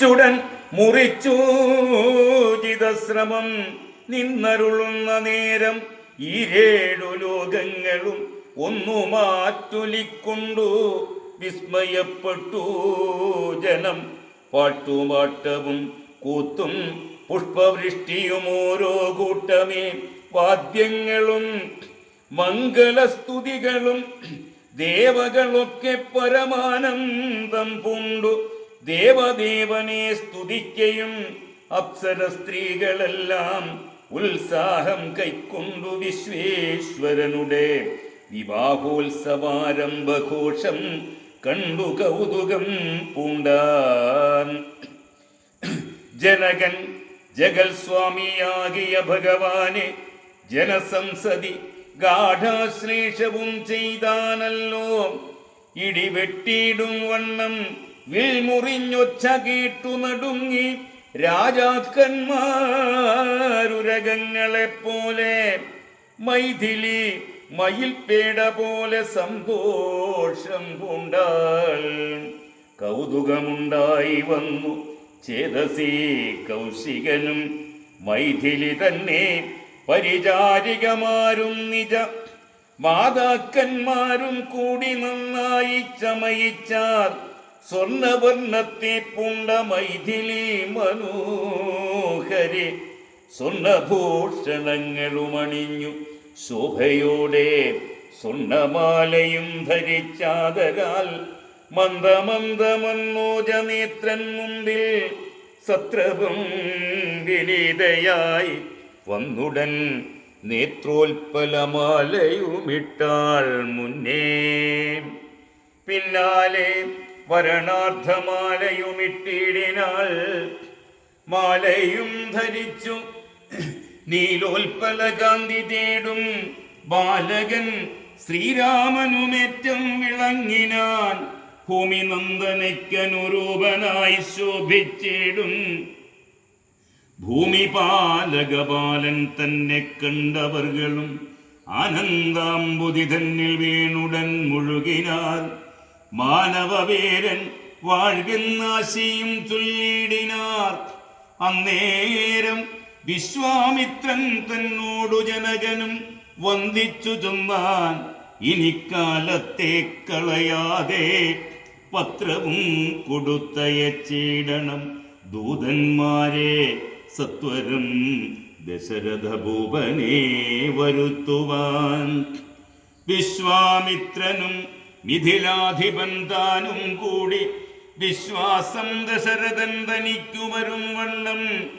മരിച്ചുടൻ മുറിച്ചു. ജിതശ്രമം നിന്നരുളുന്ന നേരം ഈരേഴു ലോകങ്ങളും ഒന്നു മാറ്റുലിക്കൊണ്ടു. വിസ്മയപ്പെട്ടു ജനം. പാട്ടുപാട്ടവും കൂത്തും പുഷ്പവൃഷ്ടിയും ഓരോ കൂട്ടമേ. വാദ്യങ്ങളും മംഗളസ്തുതികളും ദേവകളൊക്കെ പരമാനന്ദം പൂണ്ടു. ദേവദേവനെ സ്തുതിക്കയും അപ്സര സ്ത്രീകളെല്ലാം ഉത്സാഹം കൈക്കൊണ്ടു വിശ്വേശ്വരനുടെ വിവാഹോത്സവാരംഭഘോഷം കണ്ടു കൗതുകം പൂണ്ടാൻ. ജനകൻ ജഗൽസ്വാമിയാകിയ ഭഗവാനെ ജനസംസതി ഗാഠാശ്ലേഷവും ചെയ്താനല്ലോ. ഇടിവെട്ടിയിടും വണ്ണം വിൽമുറിഞ്ഞൊച്ച കേട്ടു നടുങ്ങി രാജാക്കന്മാരുരകങ്ങളെ പോലെ മൈഥിലി മയിൽപേട പോലെ സന്തോഷം കൊണ്ടാൽ കൗതുകമുണ്ടായി വന്നു ചേതസി കൗശികനും മൈഥിലി തന്നെ പരിചാരികമാരും നിജ മാതാക്കന്മാരും കൂടി നന്നായി ചമയിച്ചാർ സ്വർണവർണത്തെ പുണ്ട മൈഥിലി മനോഹരി സ്വർണഭൂഷണങ്ങളുമണിഞ്ഞു ശോഭയോടെ സ്വർണമാലയും ധരിച്ചാതരാൽ മന്ദമന്ദമന്നോജനേത്രൻ മുമ്പിൽ സത്രവും വിനീതയായി വന്നുടൻ നേത്രോൽപ്പലമാലയുമിട്ടാൾ മുന്നേ. പിന്നാലെ വരണാർത്ഥമാലയുമിട്ടിടിനാൾ മാലയും ധരിച്ചു നീലോൽപ്പല കാന്തി തേടും ബാലകൻ ശ്രീരാമനുമേറ്റം വിളങ്ങിനാൻ ഭൂമി നന്ദനയ്ക്കനുരൂപനായി ശോഭിച്ചിടും. ഭൂമിപാലകപാലൻ തന്നെ കണ്ടവർകളും ആനന്ദാംബുതി തന്നിൽ വീണുടൻ മുഴുകിനാർ മാനവവേരൻ വാഴ്കെന്നാശിയും തുല്ലിടിനാർ അന്നേരം വിശ്വാമിത്രൻ തന്നോടു ജനകനും വന്ദിച്ചു ചൊന്നാൻ ഇനിക്കാലത്തെ കളയാതെ പത്രവും കൊടുത്തയച്ചിടണം. ദൂതന്മാരെ സത്വരം ദശരഥ ഭൂപനെ വരുത്തുവാൻ. വിശ്വാമിത്രനും മിഥിലാധിപൻ താനും കൂടി വിശ്വാസം ദശരഥൻ തനിക്കു വരും വണ്ണം.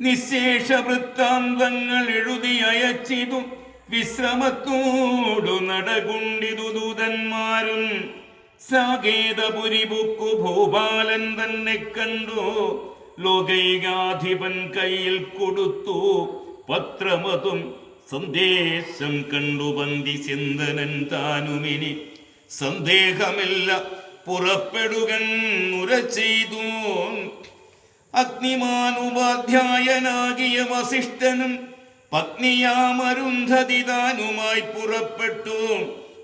നിശേഷ വൃത്താന്തങ്ങൾ എഴുതി അയച്ചിതു വിശ്രമത്തോടു നടകുണ്ടിതു ദൂതന്മാരും. സാകേതപുരി ബുക്കു ഭൂപാലൻ തന്നെ കണ്ടു. ലോകൈകാധിപൻ കയ്യിൽ കൊടുത്തു. പത്രമതും സന്ദേശം കണ്ടു. പന്തി ചിന്തനൻ താനുമിനി സന്ദേഹമില്ല. പുറപ്പെടുകൻ മുര ചെയ്തു അഗ്നിമാനുപാധ്യായനാകിയ വസിഷ്ഠനും പത്നിയാമരുന്ധതി താനുമായി പുറപ്പെട്ടു.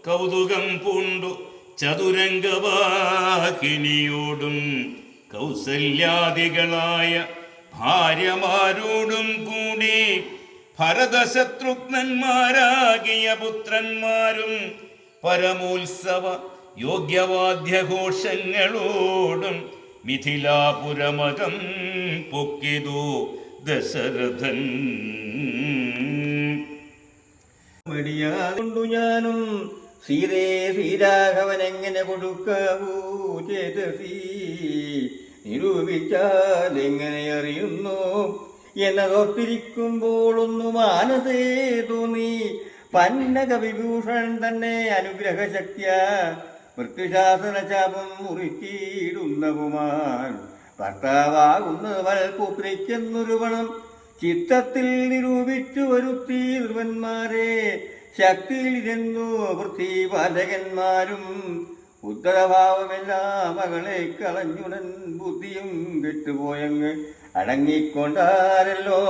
കൗതുകം പൂണ്ടു. ചതുരംഗവാഹിനിയോടും കൗസല്യാദികളായ ഭാര്യമാരോടും കൂടി ഭരതശത്രുഘ്നന്മാരാകിയ പുത്രന്മാരും പരമോത്സവ യോഗ്യവാദ്യഘോഷങ്ങളോടും മിഥിലാപുരമകം പൊക്കിതു ദശരഥൻ. മടിയാകൊണ്ടു ഞാനും സീതേ ശ്രീരാഘവൻ എങ്ങനെ കൊടുക്കാവൂ ചേതസി? നിരൂപിച്ചാൽ എങ്ങനെ അറിയുന്നു? എന്നതൊത്തിരിക്കുമ്പോൾ ഒന്നു മാനസേ തോന്നി പന്നക വിഭൂഷൻ തന്നെ അനുഗ്രഹശക്തിയ മൃത്യുശാസന ചാപം മുറിച്ചിടുന്നവുമാൻ ഭർത്താവാകുന്നവൾ പുത്രിക്കെന്നൊരു പണം ചിത്തത്തിൽ നിരൂപിച്ചു വരുത്തി ധ്രുവന്മാരെ ശക്തിയിലിരുന്നു വൃത്തി പാചകന്മാരും ഉത്തരഭാവമെല്ലാം മകളെ കളഞ്ഞുടൻ ബുദ്ധിയും കെട്ടുപോയങ്ങ് അടങ്ങിക്കൊണ്ടാരല്ലോ.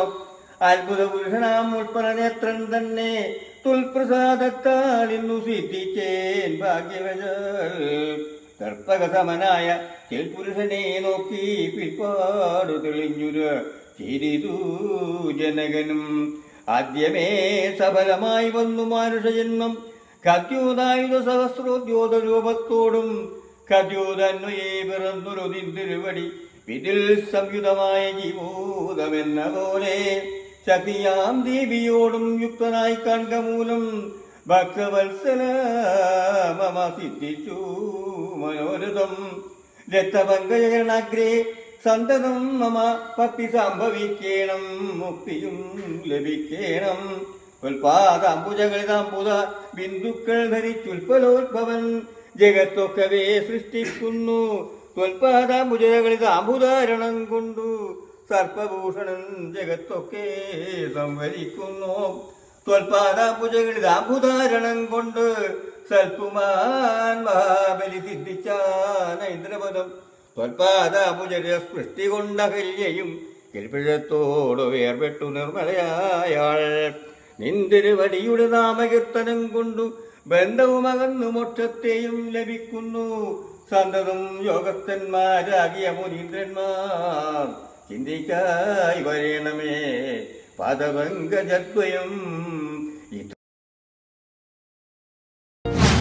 അത്ഭുത പുരുഷനാം ഉൾപ്പെടെ നേത്രൻ തന്നെ തുൽപ്രസാദത്താൽ ഇന്നു സിദ്ധിച്ചേൻ ഭാഗ്യവശൽ. ദർപ്പകസമനായ ചെൽപുരുഷനെ നോക്കി പിൽപ്പാടു തെളിഞ്ഞുരു ചിരിതു ജനകനും. ആദ്യമേ സഫലമായി വന്നു മാനുഷജന്മം. കദ്യൂതായുധ സഹസ്രോദ്യോത രൂപത്തോടും കദ്യൂതന്വയെ പിറന്നൊരു തിരുവടി വിതിൽ സംയുതമായ ജീവൂതമെന്ന പോലെ ശക്തിയാം ദേവിയോടും യുക്തനായി കണ്ട മൂലം ഭക്തവത്സല മമ സിദ്ധിച്ചു മനോരഥം. രക്തപങ്കജനാഗ്രേ സന്തതം മമ ഭക്തി സംഭവിക്കണം മുക്തിയും ലഭിക്കണം. ഉൽപാദാംബുജകളിതാംബുത ബിന്ദുക്കൾ ധരിച്ചുൽപ്പലോത്ഭവൻ ജഗത്തൊക്കവേ സൃഷ്ടിക്കുന്നു. ത്വൽപാദാംബുജകളിതാംബുധാരണം കൊണ്ടു സർപ്പഭൂഷണൻ ജഗത്തൊക്കെ സംവരിക്കുന്നു ത്വൽപാദാംബുജകളിതാംബുധാരണം കൊണ്ട് സൽപുമാൻ മഹാബലി സിദ്ധിച്ചാൻ ഇന്ദ്രപദം ത്വൽപാദാംബുജര സൃഷ്ടി കൊണ്ട കല്യയും കെൽപ്പിഴത്തോട് വേർപെട്ടു നിർമ്മലയായാൾ. നിന്തിരുവടിയുടെ നാമകീർത്തനം കൊണ്ടു ബന്ധവുമകന്നു മോക്ഷത്തെയും ലഭിക്കുന്നു. സന്തതും യോഗസ്ഥന്മാരാകിയ മുനീന്ദ്രന്മാർ. ചിന്തിക്കായി വരേണമേ. പദപങ്കജദ്വയം